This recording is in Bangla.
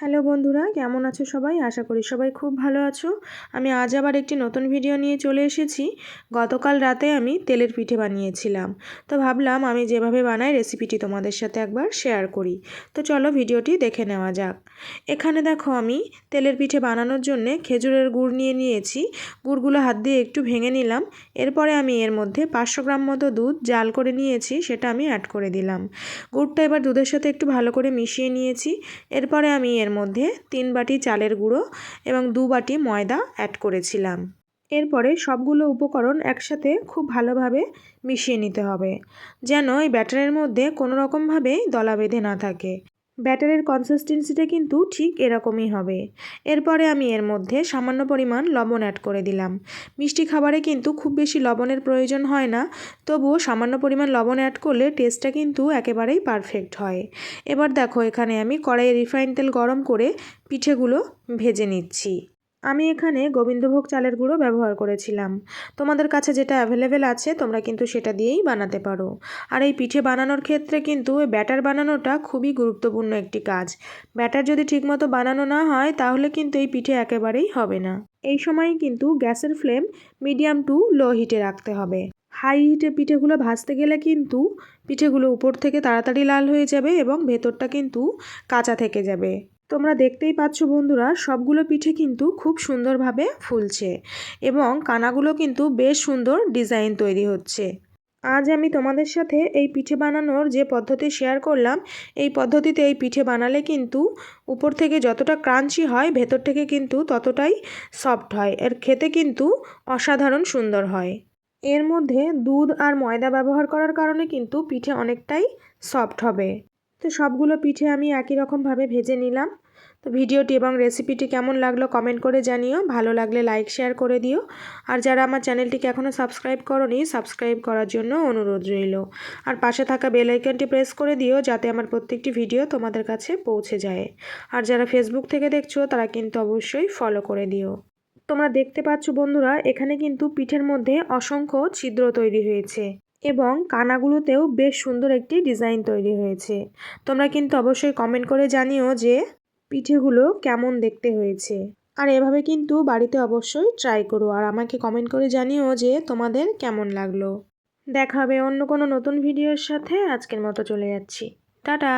হ্যালো বন্ধুরা, কেমন আছো সবাই? আশা করি সবাই খুব ভালো আছো। আমি আজ আবার একটি নতুন ভিডিও নিয়ে চলে এসেছি। গতকাল রাতে আমি তেলের পিঠে বানিয়েছিলাম। তো ভাবলাম আমি যেভাবে বানাই রেসিপিটি তোমাদের সাথে একবার শেয়ার করি। তো চলো ভিডিওটি দেখে নেওয়া যাক। এখানে দেখো আমি তেলের পিঠে বানানোর জন্যে খেজুরের গুড় নিয়ে নিয়েছি। গুড়গুলো হাত দিয়ে একটু ভেঙে নিলাম। এরপরে আমি এর মধ্যে পাঁচশো গ্রাম মতো দুধ জাল করে নিয়েছি, সেটা আমি অ্যাড করে দিলাম। গুড়টা এবার দুধের সাথে একটু ভালো করে মিশিয়ে নিয়েছি। এরপরে আমি এর মধ্যে তিন বাটি চালের গুঁড়ো এবং দু বাটি ময়দা অ্যাড করেছিলাম। এরপরে সবগুলো উপকরণ একসাথে খুব ভালোভাবে মিশিয়ে নিতে হবে, যেন এই ব্যাটারের মধ্যে কোনো রকমভাবেই দলা বেঁধে না থাকে। ব্যাটারের কনসিস্টেন্সিটা কিন্তু ঠিক এরকমই হবে। এরপরে আমি এর মধ্যে সামান্য পরিমাণ লবণ অ্যাড করে দিলাম। মিষ্টি খাবারে কিন্তু খুব বেশি লবণের প্রয়োজন হয় না, তবুও সামান্য পরিমাণ লবণ অ্যাড করলে টেস্টটা কিন্তু একেবারেই পারফেক্ট হয়। এবার দেখো এখানে আমি কড়াইয়ে রিফাইন তেল গরম করে পিঠেগুলো ভেজে নিচ্ছি। আমি এখানে গোবিন্দভোগ চালের গুঁড়ো ব্যবহার করেছিলাম। তোমাদের কাছে যেটা অ্যাভেলেবেল আছে, তোমরা কিন্তু সেটা দিয়েই বানাতে পারো। আর এই পিঠে বানানোর ক্ষেত্রে কিন্তু ব্যাটার বানানোটা খুবই গুরুত্বপূর্ণ একটি কাজ। ব্যাটার যদি ঠিকমতো বানানো না হয়, তাহলে কিন্তু এই পিঠে একেবারেই হবে না। এই সময় কিন্তু গ্যাসের ফ্লেম মিডিয়াম টু লো হিটে রাখতে হবে। হাই হিটে পিঠেগুলো ভাজতে গেলে কিন্তু পিঠেগুলো উপর থেকে তাড়াতাড়ি লাল হয়ে যাবে এবং ভেতরটা কিন্তু কাঁচা থেকে যাবে। তোমরা দেখতেই পাচ্ছ বন্ধুরা, সবগুলো পিঠে কিন্তু খুব সুন্দরভাবে ফুলছে এবং কানাগুলো কিন্তু বেশ সুন্দর ডিজাইন তৈরি হচ্ছে। আজ আমি তোমাদের সাথে এই পিঠে বানানোর যে পদ্ধতি শেয়ার করলাম, এই পদ্ধতিতে এই পিঠে বানালে কিন্তু উপর থেকে যতটা ক্রাঞ্চি হয়, ভেতর থেকে কিন্তু ততটাই সফট হয়। এর খেতে কিন্তু অসাধারণ সুন্দর হয়। এর মধ্যে দুধ আর ময়দা ব্যবহার করার কারণে কিন্তু পিঠে অনেকটাই সফট হবে। তো সবগুলো পিঠে আমি একই রকমভাবে ভেজে নিলাম। তো ভিডিওটি এবং রেসিপিটি কেমন লাগল কমেন্ট করে জানিও। ভালো লাগলে লাইক, শেয়ার করে দিও। আর যারা আমার চ্যানেলটিকে এখনও সাবস্ক্রাইব করনি, সাবস্ক্রাইব করার জন্য অনুরোধ রইল। আর পাশে থাকা বেল আইকনটি প্রেস করে দিও যাতে আমার প্রত্যেকটি ভিডিও তোমাদের কাছে পৌঁছে যায়। আর যারা ফেসবুক থেকে দেখছ, তারা কিন্তু অবশ্যই ফলো করে দিও। তোমরা দেখতে পাচ্ছ বন্ধুরা, এখানে কিন্তু পিঠের মধ্যে অসংখ্য ছিদ্র তৈরি হয়েছে। এবং কানাগুলোতেও বেশ সুন্দর একটি ডিজাইন তৈরি হয়েছে। তোমরা কিন্তু অবশ্যই কমেন্ট করে জানিও যে পিঠেগুলো কেমন দেখতে হয়েছে। আর এভাবে কিন্তু বাড়িতে অবশ্যই ট্রাই করো। আর আমাকে কমেন্ট করে জানিও যে তোমাদের কেমন লাগল। দেখা হবে অন্য কোনো নতুন ভিডিওর সাথে। আজকের মতো চলে যাচ্ছি। টাটা!